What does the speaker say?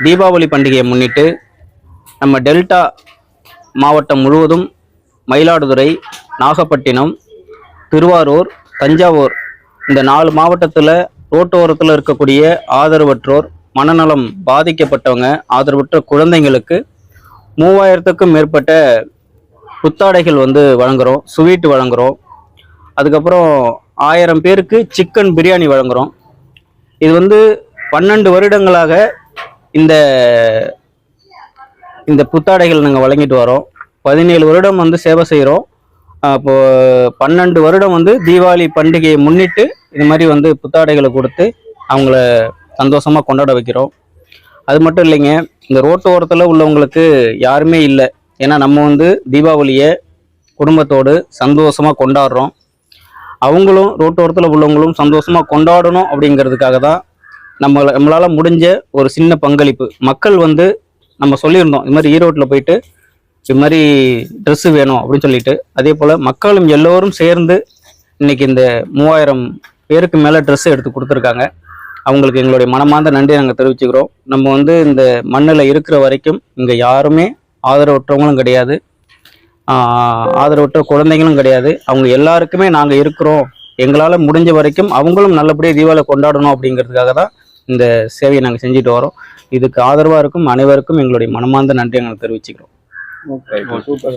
தீபாவளி பண்டிகையை முன்னிட்டு நம்ம டெல்டா மாவட்டம் முழுவதும் மயிலாடுதுறை நாகப்பட்டினம் திருவாரூர் தஞ்சாவூர் இந்த நாலு மாவட்டத்தில் ரோட்டோரத்தில் இருக்கக்கூடிய ஆதரவற்றோர் மனநலம் பாதிக்கப்பட்டவங்க ஆதரவற்ற குழந்தைங்களுக்கு மூவாயிரத்துக்கும் மேற்பட்ட புத்தாடைகள் வந்து வழங்குறோம் ஸ்வீட் வழங்குகிறோம் அதுக்கப்புறம் ஆயிரம் பேருக்கு சிக்கன் பிரியாணி வழங்குகிறோம் இது வந்து பன்னெண்டு வருடங்களாக இந்த இந்த புத்தாடைகள் நாங்கள் வழங்கிட்டு வரோம். பதினேழு வருடம் வந்து சேவை செய்கிறோம் அப்போ பன்னெண்டு வருடம் வந்து தீபாவளி பண்டிகையை முன்னிட்டு இது மாதிரி வந்து புத்தாடைகளை கொடுத்து அவங்கள சந்தோஷமாக கொண்டாட வைக்கிறோம். அது மட்டும் இல்லைங்க இந்த ரோட்டு ஓரத்தில் உள்ளவங்களுக்கு யாருமே இல்லை. ஏன்னா நம்ம வந்து தீபாவளியை குடும்பத்தோடு சந்தோஷமாக கொண்டாடுறோம். அவங்களும் ரோட்டோரத்தில் உள்ளவங்களும் சந்தோஷமாக கொண்டாடணும் அப்படிங்கிறதுக்காக தான் நம்ம நம்மளால் முடிஞ்ச ஒரு சின்ன பங்களிப்பு. மக்கள் வந்து நம்ம சொல்லியிருந்தோம் இது மாதிரி ஈரோட்டில் போயிட்டு இது மாதிரி ட்ரெஸ்ஸு வேணும் அப்படின்னு சொல்லிட்டு. அதே போல் மக்களும் எல்லோரும் சேர்ந்து இன்னைக்கு இந்த மூவாயிரம் பேருக்கு மேலே ட்ரெஸ் எடுத்து கொடுத்துருக்காங்க. அவங்களுக்கு எங்களுடைய மனமார்ந்த நன்றி நாங்கள் தெரிவிச்சுக்கிறோம். நம்ம வந்து இந்த மண்ணில் இருக்கிற வரைக்கும் இங்கே யாருமே ஆதரவற்றவங்களும் கிடையாது. ஆதரவற்ற குழந்தைங்களும் கிடையாது. அவங்க எல்லாருக்குமே நாங்கள் இருக்கிறோம். எங்களால் முடிஞ்ச வரைக்கும் அவங்களும் நல்லபடியாக தீபாவளி கொண்டாடணும் அப்படிங்கிறதுக்காக தான் இந்த சேவையை நாங்கள் செஞ்சுட்டு வரோம். இதுக்கு ஆதரவாக இருக்கும் அனைவருக்கும் எங்களுடைய மனமார்ந்த நன்றி நாங்கள் தெரிவிச்சுக்கிறோம். சூப்பர்